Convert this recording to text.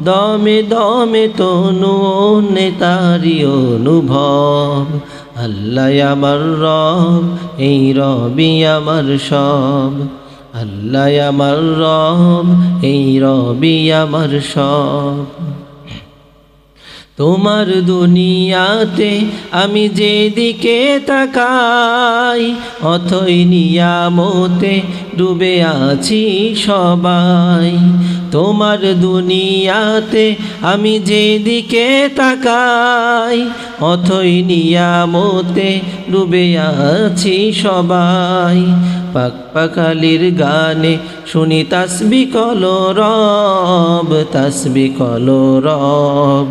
দমে দমে তনু মনে তারি অনুভব। আল্লাহ আমার রব, এই রবি আমার সব। আল্লাহ আমার রব, এই রবি আমার সব। তোমার দুনিয়াতে আমি যেদিকে তাকাই, অথই নিয়ামতে ডুবে আছি সবাই। তোমার দুনিয়াতে আমি যেদিকে তাকাই, অথই নিয়ামতে ডুবে আছি সবাই। পাক পাকালির গানে শুনি তাসবি কলো রব, তাসবি কলো রব।